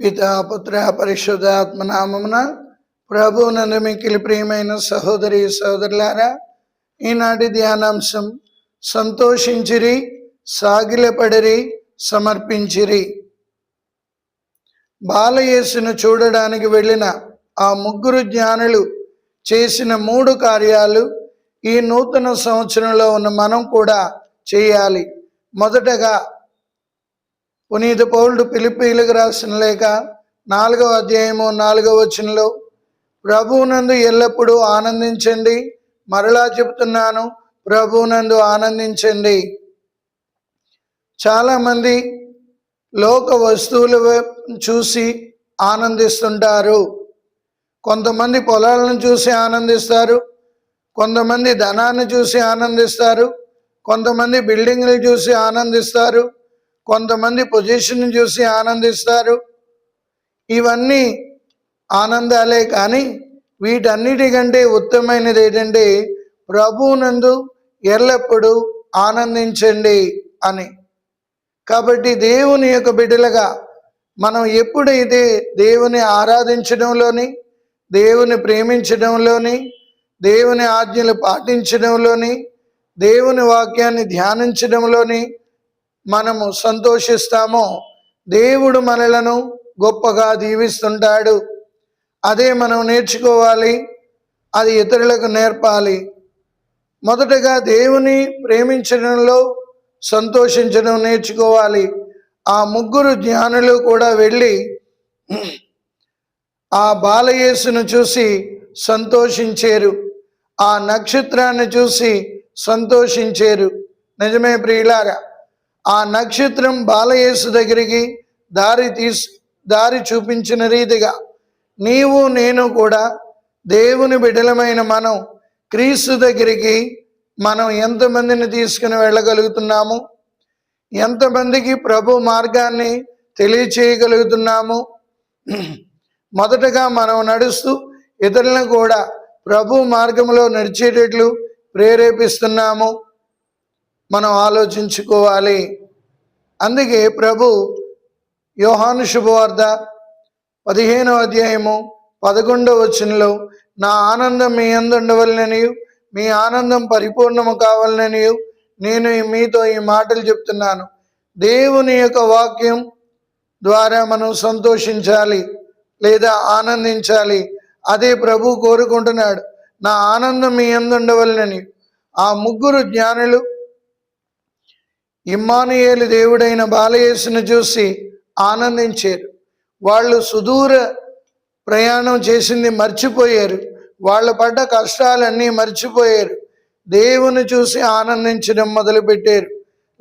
పితాపుత్ర పుత్ర పరిశుద్ధాత్మ నామమున ప్రభు నందు మిక్కిలి ప్రియమైన సహోదరి సహోదరులారా ఈనాటి ధ్యానాంశం సంతోషించిరి సాగిలపడిరి సమర్పించిరి. బాలయేసును చూడడానికి వెళ్ళిన ఆ ముగ్గురు జ్ఞానులు చేసిన మూడు కార్యాలు ఈ నూతన సంవత్సరంలో ఉన్న మనం కూడా చేయాలి. మొదటగా పునీత పౌరుడు పిలిపిలకు రాసిన లేక నాలుగవ అధ్యాయము నాలుగవ వచనంలో ప్రభువునందు ఎల్లప్పుడూ ఆనందించండి. మరలా చెప్తున్నాను ప్రభువునందు ఆనందించండి. చాలామంది లోక వస్తువులు చూసి ఆనందిస్తుంటారు. కొంతమంది పొలాలను చూసి ఆనందిస్తారు. కొంతమంది ధనాన్ని చూసి ఆనందిస్తారు. కొంతమంది బిల్డింగ్లు చూసి ఆనందిస్తారు. కొంతమంది పొజిషన్ చూసి ఆనందిస్తారు. ఇవన్నీ ఆనందాలే కానీ వీటన్నిటికంటే ఉత్తమైనది ఏంటంటే ప్రభువునందు ఎల్లప్పుడూ ఆనందించండి అని. కాబట్టి దేవుని యొక్క బిడ్డలుగా మనం ఎప్పుడైతే దేవుని ఆరాధించడంలోని దేవుని ప్రేమించడంలోని దేవుని ఆజ్ఞలు పాటించడంలోని దేవుని వాక్యాన్ని ధ్యానించడంలోని మనము సంతోషిస్తామో దేవుడు మనలను గొప్పగా దీవిస్తుంటాడు. అదే మనం నేర్చుకోవాలి అది ఇతరులకు నేర్పాలి. మొదటగా దేవుని ప్రేమించడంలో సంతోషించడం నేర్చుకోవాలి. ఆ ముగ్గురు జ్ఞానులు కూడా వెళ్ళి ఆ బాలయేసును చూసి సంతోషించారు. ఆ నక్షత్రాన్ని చూసి సంతోషించారు. నిజమే ప్రియులారా? ఆ నక్షత్రం బాలయేసు దగ్గరికి దారి తీసు దారి చూపించిన రీతిగా నీవు నేను కూడా దేవుని బిడ్డలమైన మనం క్రీస్తు దగ్గరికి మనం ఎంతమందిని తీసుకుని వెళ్ళగలుగుతున్నాము? ఎంతమందికి ప్రభు మార్గాన్ని తెలియచేయగలుగుతున్నాము? మొదటగా మనం నడుస్తూ ఇతరులను కూడా ప్రభు మార్గంలో నడిచేటట్లు ప్రేరేపిస్తున్నాము. మనం ఆలోచించుకోవాలి. అందుకే ప్రభు యోహాను శుభవార్త పదిహేనవ అధ్యాయము పదకొండవ వచనంలో నా ఆనందం మీ అందుండవలననియు మీ ఆనందం పరిపూర్ణము కావాలననియు నేను మీతో ఈ మాటలు చెప్తున్నాను. దేవుని యొక్క వాక్యం ద్వారా మనం సంతోషించాలి లేదా ఆనందించాలి. అదే ప్రభు కోరుకుంటున్నాడు. నా ఆనందం మీ ఎందుండవలనని ఆ ముగ్గురు జ్ఞానులు ఇమ్మానుయేలు దేవుడైన బాలయేసును చూసి ఆనందించారు. వాళ్ళు సుదూర ప్రయాణం చేసింది మర్చిపోయారు. వాళ్ళ పడ్డ కష్టాలన్నీ మర్చిపోయారు. దేవుని చూసి ఆనందించడం మొదలుపెట్టారు.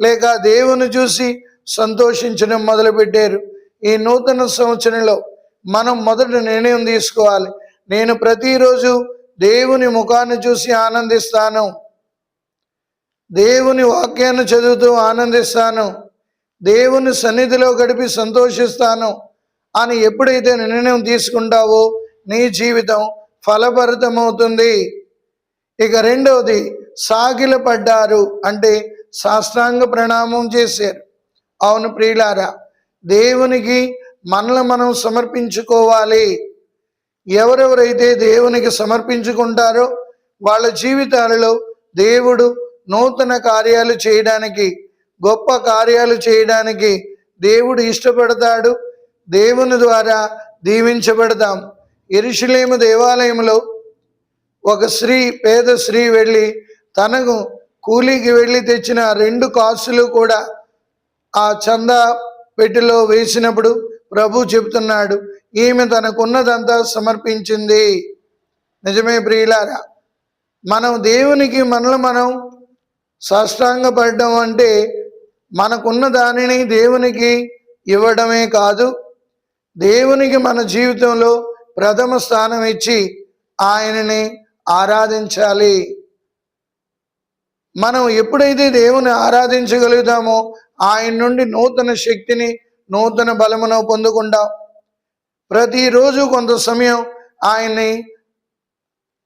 లేక దేవుని చూసి సంతోషించడం మొదలుపెట్టారు. ఈ నూతన సంవత్సరంలో మనం మొదట నిర్ణయం తీసుకోవాలి. నేను ప్రతిరోజు దేవుని ముఖాన్ని చూసి ఆనందిస్తాను. దేవుని వాక్యాన్ని చదువుతూ ఆనందిస్తాను. దేవుని సన్నిధిలో గడిపి సంతోషిస్తాను. అని ఎప్పుడైతే నిర్ణయం తీసుకుంటావో నీ జీవితం ఫలభరితమవుతుంది. ఇక రెండవది సాగిల పడ్డారు అంటే శాస్త్రాంగ ప్రణామం చేశారు. అవును ప్రియులారా దేవునికి మనల్ని మనం సమర్పించుకోవాలి. ఎవరెవరైతే దేవునికి సమర్పించుకుంటారో వాళ్ళ జీవితాలలో దేవుడు నూతన కార్యాలు చేయడానికి గొప్ప కార్యాలు చేయడానికి దేవుడు ఇష్టపడతాడు. దేవుని ద్వారా దీవించబడతాం. ఎరుషులేము దేవాలయంలో ఒక స్త్రీ పేద స్త్రీ వెళ్ళి తనకు కూలీకి వెళ్ళి తెచ్చిన రెండు కాసులు కూడా ఆ చందా పెట్టిలో వేసినప్పుడు ప్రభు చెబుతున్నాడు ఈమె తనకున్నదంతా సమర్పించింది. నిజమే ప్రియులారా మనం దేవునికి మనలో మనం సాష్టాంగపడడం అంటే మనకున్న దానిని దేవునికి ఇవ్వడమే కాదు దేవునికి మన జీవితంలో ప్రథమ స్థానం ఇచ్చి ఆయనని ఆరాధించాలి. మనం ఎప్పుడైతే దేవుని ఆరాధించగలుగుతామో ఆయన నుండి నూతన శక్తిని నూతన బలమును పొందుకుంటాం. ప్రతిరోజు కొంత సమయం ఆయన్ని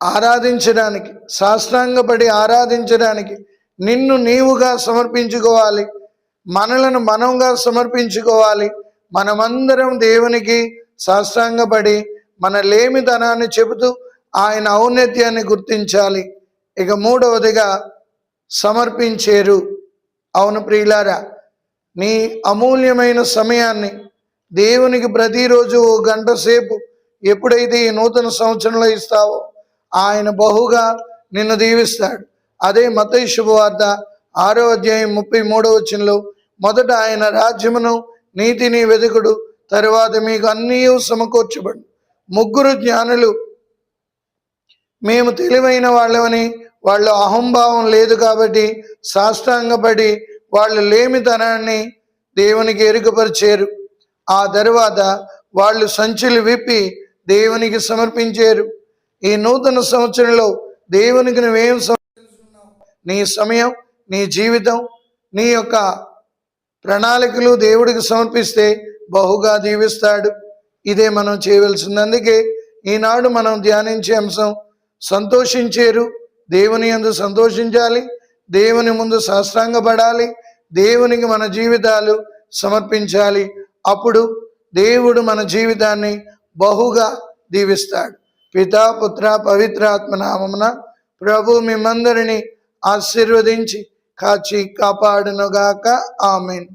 ఆరాధించడానికి శాస్త్రాంగపడి ఆరాధించడానికి నిన్ను నీవుగా సమర్పించుకోవాలి. మనలను మనంగా సమర్పించుకోవాలి. మనమందరం దేవునికి సాష్టాంగపడి మన లేమితనాన్ని చెబుతూ ఆయన ఔన్నత్యాన్ని గుర్తించాలి. ఇక మూడవదిగా సమర్పించేరు. అవును ప్రియులారా నీ అమూల్యమైన సమయాన్ని దేవునికి ప్రతిరోజు ఓ గంట సేపు ఎప్పుడైతే ఈ నూతన సంవత్సరంలో ఇస్తావో ఆయన బహుగా నిన్ను దీవిస్తాడు. అదే మత శుభవార్త ఆరో అధ్యాయం ముప్పై మూడో వచనంలో మొదట ఆయన రాజ్యమును నీతిని వెతుకుడు తరువాత మీకు అన్నీ సమకూర్చబడు ముగ్గురు జ్ఞానులు మేము తెలివైన వాళ్ళమని వాళ్ళు అహంభావం లేదు కాబట్టి సాష్టాంగపడి వాళ్ళు లేమితనాన్ని దేవునికి ఎరుకపరిచారు. ఆ తరువాత వాళ్ళు సంచులు విప్పి దేవునికి సమర్పించారు. ఈ నూతన సంవత్సరంలో దేవునికి నువ్వేం నీ సమయం నీ జీవితం నీ యొక్క ప్రణాళికలు దేవుడికి సమర్పిస్తే బహుగా దీవిస్తాడు ఇదే మనం చేయవలసింది అందుకే ఈనాడు మనం ధ్యానించే అంశం సంతోషించేరు. దేవుని యందు సంతోషించాలి. దేవుని ముందు సహస్రాంగపడాలి దేవునికి మన జీవితాలు సమర్పించాలి. అప్పుడు దేవుడు మన జీవితాన్ని బహుగా దీవిస్తాడు. పితా పుత్ర పవిత్రాత్మ నామమున ప్రభు మిమ్మందరినీ ఆశీర్వదించి కాచి కాపాడునుగాక. ఆమెన్.